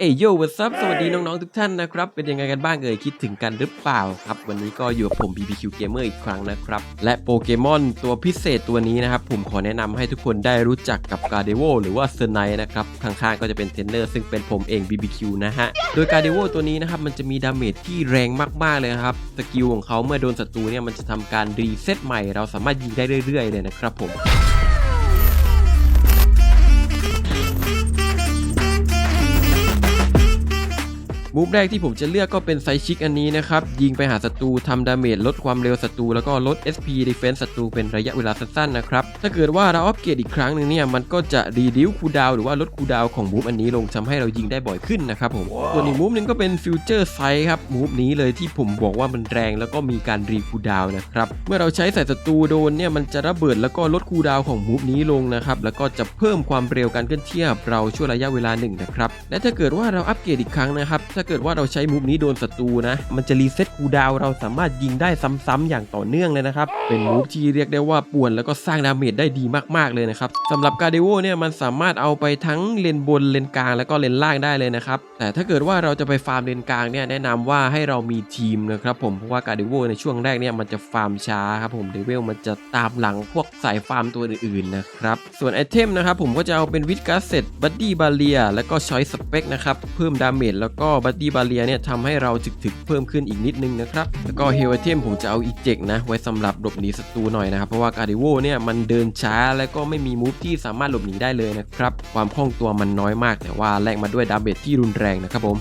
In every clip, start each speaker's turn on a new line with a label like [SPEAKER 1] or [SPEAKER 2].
[SPEAKER 1] เอยโยวัสซับสวัสดีน้องๆทุกท่านนะครับ เป็นยังไงกันบ้างเอ่ยคิดถึงกันหรือเปล่าครับ วันนี้ก็อยู่กับผม BBQ Gamer อีกครั้งนะครับ และโปเกมอนตัวพิเศษตัวนี้นะครับ ผมขอแนะนำให้ทุกคนได้รู้จักกับกาเดโวหรือว่าเซอร์ไนนะครับ ข้างๆก็จะเป็นเทรนเนอร์ซึ่งเป็นผมเอง BBQ นะฮะ โดยกาเดโวตัวนี้นะครับ มันจะมีดาเมจที่แรงมากๆเลยครับ สกิลของเขาเมื่อโดนศัตรูเนี่ยมันจะทำการรีเซ็ตใหม่ เราสามารถยิงได้เรื่อยๆเลยนะครับผม มูฟแรกที่ผมจะเลือกก็เป็นไซชิกอันนี้นะครับ ยิงไปหาศัตรูทำดาเมจลดความเร็วศัตรูแล้วก็ลด SP Defense ศัตรูเป็นระยะเวลาสั้นๆนะครับ ถ้าเกิดว่าเราอัปเกรดอีกครั้งหนึ่งเนี่ย มันก็จะรีดิวคูดาวหรือว่าลดคูดาวของมูฟอันนี้ลงทำให้เรายิงได้บ่อยขึ้นนะครับผมส่วนอีกมูฟหนึงก็เป็นฟิวเจอร์ไซครับมูฟนี้เลยที่ผมบอกว่ามันแรงแล้วก็มีการรีคูดาวนะครับเมื่อเราใช้ใส่ศัตรูโดนเนี่ยมันจะระเบิดแล้วก็ลดคูดาวของมูฟนี้ลงนะครับแล้วก็จะเพิ่มความเร็วการเคลื่อนที่กับเราช่วงระยะเวลาหนึ่งนะครับและถ้าเกิดว่าเราอัปเกรดอีกครั้งนะครับถ้าเกิดว่าเราใช้มูฟนี้โดนศัตรูนะ มันจะรีเซ็ตคูดาวเราสามารถยิงได้ซ้ำๆอย่างต่อเนื่องเลยนะครับ เป็นมูฟที่เรียกได้ว่าป่วนแล้วก็สร้างดาเมจได้ดีมากๆเลยนะครับสำหรับกาเดโวเนี่ยมันสามารถเอาไปทั้งเลนบนเลนกลางแล้วก็เลนล่างได้เลยนะครับ แต่ถ้าเกิดว่าเราจะไปฟาร์มเลนกลางเนี่ยแนะนำว่าให้เรามีทีมนะครับผมเพราะว่ากาเดโวในช่วงแรกเนี่ยมันจะฟาร์มช้าครับผมเดเวลมันจะตามหลังพวกสายฟาร์มตัวอื่นๆนะครับส่วนไอเทมนะครับผมก็จะเอาเป็นวิดกัสเซตบัดดี้บาเลียแล้วก็ชอยสเปกนะครับเพิ่มดาเมจแล้วก็บัดดี้บาเลียเนี่ยทำให้เราถึกๆเพิ่มขึ้นอีกนิดนึงนะครับ แล้วก็เฮลเทมผมจะเอาอีเจกนะ ไว้สำหรับหลบหนีศัตรูหน่อยนะครับ เพราะว่าการดิโวเนี่ยมันเดินช้าแล้วก็ไม่มีมูฟที่สามารถหลบหนีได้เลยนะครับ ความคล่องตัวมันน้อยมาก แต่ว่าแลกมาด้วยดาเมจที่รุนแรงนะครับผม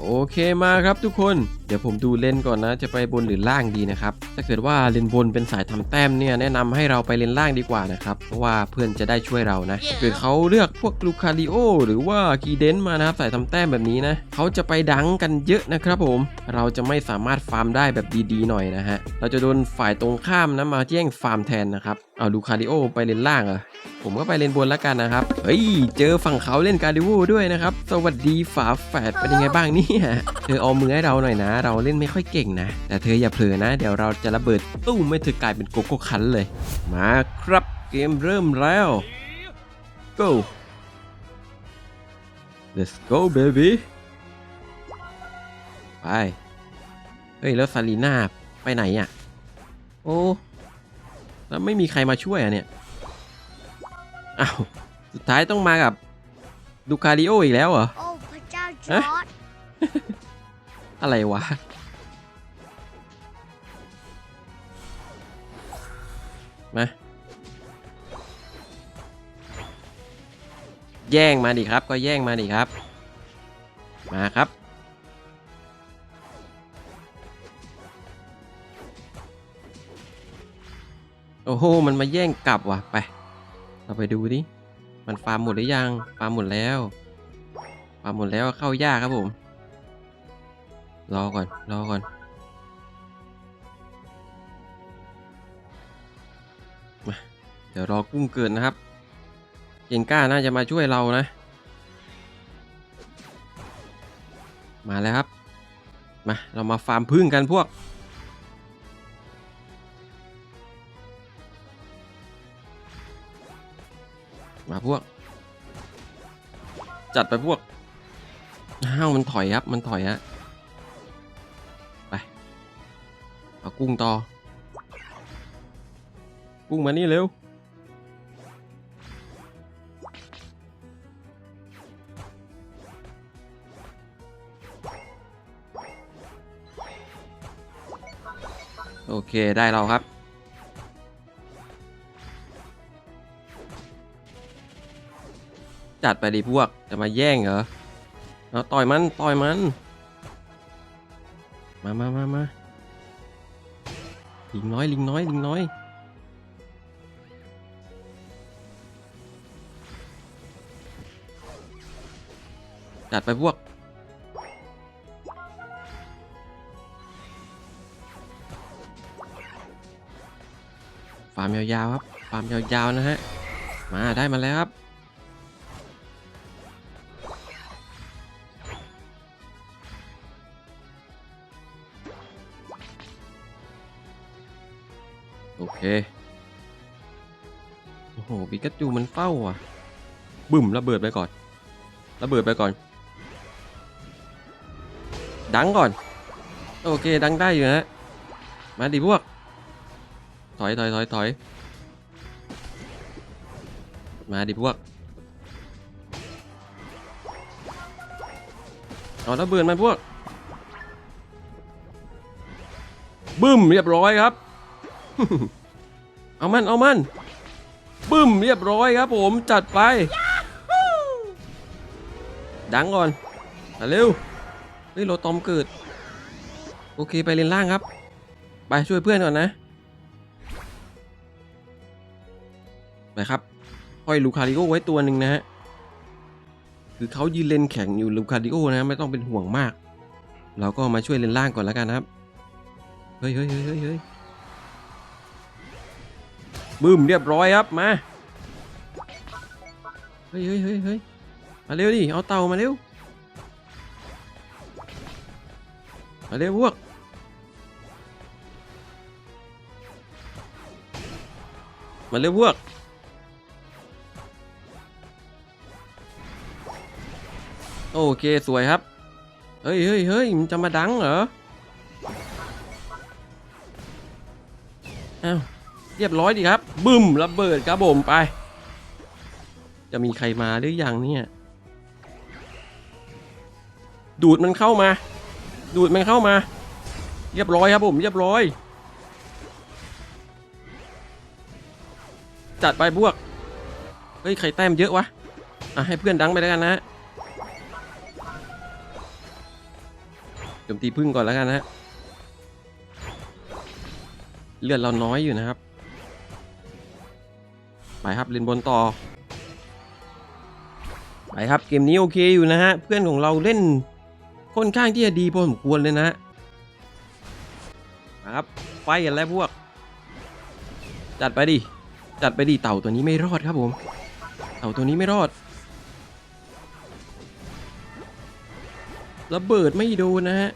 [SPEAKER 1] โอเคมาครับทุกคนเดี๋ยวผมดูเลนก่อนนะ จะไปบนหรือล่างดีนะครับ ถ้าเกิดว่าเลนบนเป็นสายทำแต้มเนี่ยแนะนำให้เราไปเลนล่างดีกว่านะครับ เพราะว่าเพื่อนจะได้ช่วยเรานะถ้าเกิดเขาเลือกพวกลูคาริโอหรือว่ากีเดนมานะครับสายทำแต้มแบบนี้นะเขาจะไปดังกันเยอะนะครับผม เราจะไม่สามารถฟาร์มได้แบบดีๆหน่อยนะฮะ เราจะโดนฝ่ายตรงข้ามนะมาแย่งฟาร์มแทนนะครับเอาลูคาริโอไปเลนล่างเหรอผมก็ไปเลนบนแล้วกันนะครับ เฮ้ย เจอฝั่งเขาเล่นการดิโวด้วยนะครับ สวัสดีฝาแฝดเป็นยังไงบ้างเนี่ยเธอเอามือให้เราหน่อยนะเราเล่นไม่ค่อยเก่งนะ แต่เธออย่าเผลอนะ เดี๋ยวเราจะระเบิดตู้มไม่เธอกลายเป็นโกโก้คันเลย มาครับเกมเริ่มแล้ว go let's go baby ไปเฮ้ย แล้วซาลีน่าไปไหนอะ โอ้แล้วไม่มีใครมาช่วยอะเนี่ยอ้าวสุดท้ายต้องมากับดูคาริโออีกแล้วเหรอ
[SPEAKER 2] โอ้พระเจ้าจ
[SPEAKER 1] เอ๊ะ
[SPEAKER 2] อร์ด
[SPEAKER 1] อะไรวะ มา แย่งมาดิครับ ก็แย่งมาดิครับ มาครับโอ้โห มันมาแย่งกลับว่ะ ไป เราไปดูดิ มันฟาร์มหมดหรือยัง ฟาร์มหมดแล้ว ฟาร์มหมดแล้วเข้ายากครับผม รอก่อน รอก่อนมาเดี๋ยวรอกุ้งเกิดนะครับเจงก้าน่าจะมาช่วยเรานะ มาแล้วครับ มา เรามาฟาร์มพึ่งกันพวก มาพวก จัดไปพวกอ้าวมันถอยครับ มันถอยฮะ กุ้งต่อ กุ้งมานี่เร็ว โอเคได้เราครับจัดไปดิพวก จะมาแย่งเหรอ เอาต่อยมัน ต่อยมัน มามามามา ลิงน้อยลิงน้อยลิงน้อย จัดไปพวก ฟาร์มยาวๆครับ ฟาร์มยาวๆนะฮะ มาได้มาแล้วครับ โอ้โหปิกัจูมันเฝ้าอะบึ้มระเบิดไปก่อนระเบิดไปก่อน ดังก่อน โอเค ดังได้อยู่นะมาดิพวก ถอยถอยถอยถอยมาดิพวกเอาระเบิดมาพวกบึ้มเรียบร้อยครับ เอามันเอามัน บึ้มเรียบร้อยครับผมจัดไป ดังก่อนมาเร็วเฮ้ยโรตอมเกิด โอเคไปเลนล่างครับ ไปช่วยเพื่อนก่อนนะ ไปครับห้อยลูคาริโอไว้ตัวหนึ่งนะฮะคือเขายืนเลนแข็งอยู่ลูคาริโอนะไม่ต้องเป็นห่วงมาก เราก็มาช่วยเลนล่างก่อนแล้วกันนะครับ เฮ้ยเฮ้ยเฮ้ยเฮ้ยเฮ้ย บึ้มเรียบร้อยครับมาเฮ้ยเฮ้ยเฮ้ยเฮ้ยมาเร็วดิเอาเตามาเร็วมาเร็วพวกมาเร็วพวกโอเคสวยครับเฮ้ยเฮ้ยเฮ้ยมันจะมาดังเหรออ้าว เรียบร้อยดีครับบึ้มระเบิดครับผมไป จะมีใครมาหรือยังเนี่ย ดูดมันเข้ามา ดูดมันเข้ามา เรียบร้อยครับผม เรียบร้อย จัดไปพวกเฮ้ยใครแต้มเยอะวะอะให้เพื่อนดังไปแล้วกันนะจมตีพึ่งก่อนแล้วกันนะเลือดเราน้อยอยู่นะครับ ไปครับเล่นบนต่อ ไปครับเกมนี้โอเคอยู่นะฮะ เพื่อนของเราเล่นค่อนข้างที่จะดีพอสมควรเลยนะมาครับไฟกันแล้วพวก จัดไปดิ จัดไปดิเต่าตัวนี้ไม่รอดครับผม เต่าตัวนี้ไม่รอดระเบิดไม่โดนนะฮะ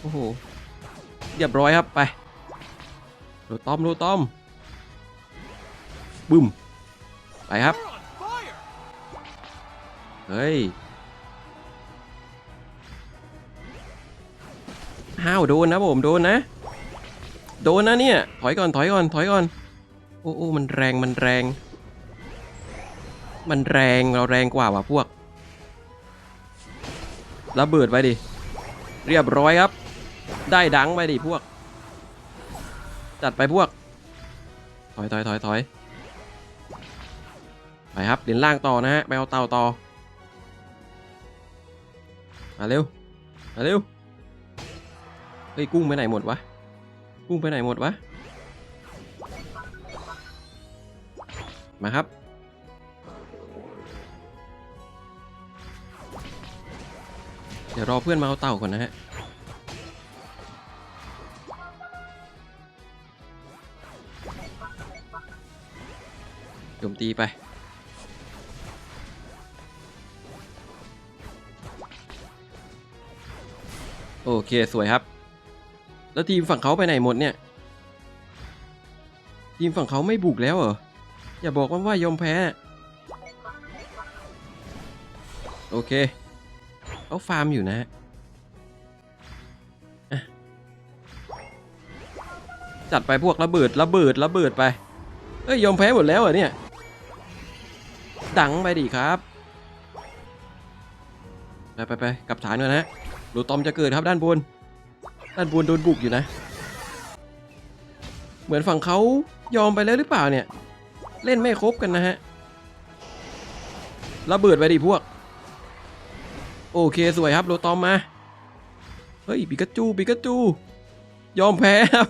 [SPEAKER 1] โอ้โห เรียบร้อยครับไป โรตอม โรตอมบึ้ม ไปครับ เฮ้ยห้าวโดนนะผมโดนนะ โดนนะเนี่ย ถอยก่อนถอยก่อนถอยก่อน โอ้โอ้มันแรงมันแรง มันแรงเราแรงกว่าว่ะพวก ระเบิดไปดิ เรียบร้อยครับ ได้ดังไปดิพวก จัดไปพวก ถอยถอยถอยถอย ไปครับเหรียญล่างต่อนะฮะไปเอาเตาต่อมาเร็วมาเร็วเฮ้ยกุ้งไปไหนหมดวะกุ้งไปไหนหมดวะมาครับเดี๋ยวรอเพื่อนมาเอาเต่าก่อนนะฮะ โจมตีไป โอเคสวยครับ แล้วทีมฝั่งเขาไปไหนหมดเนี่ย ทีมฝั่งเขาไม่บุกแล้วเหรอ อย่าบอกว่าว่ายอมแพ้ โอเคเขาฟาร์มอยู่นะฮะอะจัดไปพวกระเบิดระเบิดระเบิดไปเอ้ยยอมแพ้หมดแล้วเหรอเนี่ย ดังไปดิครับ ไปไปไปกลับฐานก่อนนะ ดูตอมจะเกิดครับด้านบน ด้านบนโดนบุกอยู่นะ เหมือนฝั่งเขายอมไปแล้วหรือเปล่าเนี่ย เล่นไม่ครบกันนะฮะ ระเบิดไปดิพวก โอเคสวยครับโรตอมมา เฮ้ยปิกาจูปิกาจู ยอมแพ้ครับ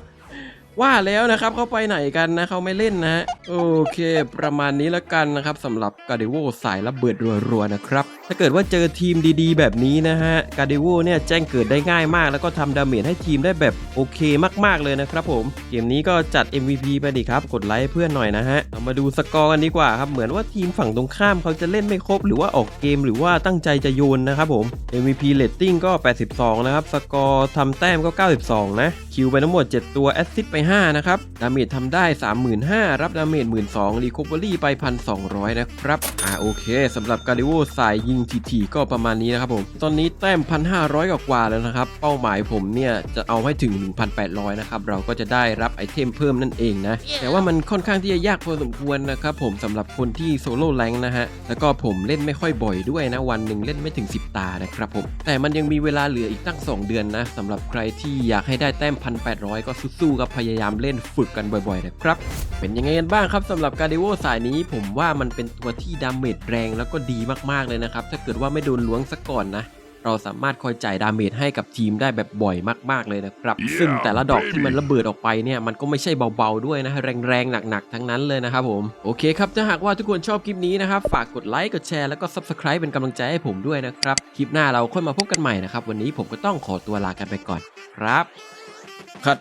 [SPEAKER 1] ว่าแล้วนะครับเขาไปไหนกันนะเขาไม่เล่นนะฮะ โอเค ประมาณนี้แล้วกันนะครับสำหรับกาเดโวสายระเบิดรัวๆนะครับ ถ้าเกิดว่าเจอทีมดีๆ แบบนี้นะฮะกาเดโวเนี่ยแจ้งเกิดได้ง่ายมาก แล้วก็ทำดาเมจให้ทีมได้แบบโอเคมากๆเลยนะครับผม เกมนี้ก็จัด MVP ไปดิครับ กดไลค์เพื่อนหน่อยนะฮะเรามาดูสกอร์กันดีกว่าครับ เหมือนว่าทีมฝั่งตรงข้ามเขาจะเล่นไม่ครบ หรือว่าออกเกมหรือว่าตั้งใจจะโยนนะครับผม MVP rating ก็ 82 นะครับ สกอร์ทำแต้มก็ 92 นะ คิวไปทั้งหมด 7 ตัว แอสซิสไป 5 นะครับ ดาเมจทำได้ 35,000 รับดาเมจ 12,000รีคอเวอรี่ไป 1,200 นะครับ อ่าโอเคสำหรับการดิโวสายยิงทีๆก็ประมาณนี้นะครับผม ตอนนี้แต้ม 1,500 กว่าๆแล้วนะครับ เป้าหมายผมเนี่ยจะเอาให้ถึง 1,800 นะครับ เราก็จะได้รับไอเทมเพิ่มนั่นเองนะ แต่ว่ามันค่อนข้างที่จะยากพอสมควรนะครับผมสำหรับคนที่โซโล่แรงนะฮะ แล้วก็ผมเล่นไม่ค่อยบ่อยด้วยนะ วันหนึ่งเล่นไม่ถึง 10 ตานะครับผม แต่มันยังมีเวลาเหลืออีกตั้ง 2 เดือนนะสำหรับใครที่อยากให้ได้แต้ม 1,800 ก็สู้ๆกับพยายามเล่นฝึกกันบ่อยๆนะครับ เป็นยังไงกันบ้างครับสำหรับการเดโวสายนี้ผมว่ามันเป็นตัวที่ดาเมจแรงแล้วก็ดีมากๆเลยนะครับถ้าเกิดว่าไม่โดนล้วงซะก่อนนะ เราสามารถคอยจ่ายดาเมจให้กับทีมได้แบบบ่อยมากๆเลยนะครับซึ่งแต่ละดอกที่มันระเบิดออกไปเนี่ยมันก็ไม่ใช่เบาๆด้วยนะ แรงๆหนักๆ ทั้งนั้นเลยนะครับผม โอเคครับ ถ้าหากว่าทุกคนชอบคลิปนี้นะครับ ฝากกดไลค์กดแชร์แล้วก็ Subscribe เป็นกำลังใจให้ผมด้วยนะครับ คลิปหน้าเราค่อยมาพบกันใหม่นะครับวันนี้ผมก็ต้องขอตัวลากันไปก่อนครับคัด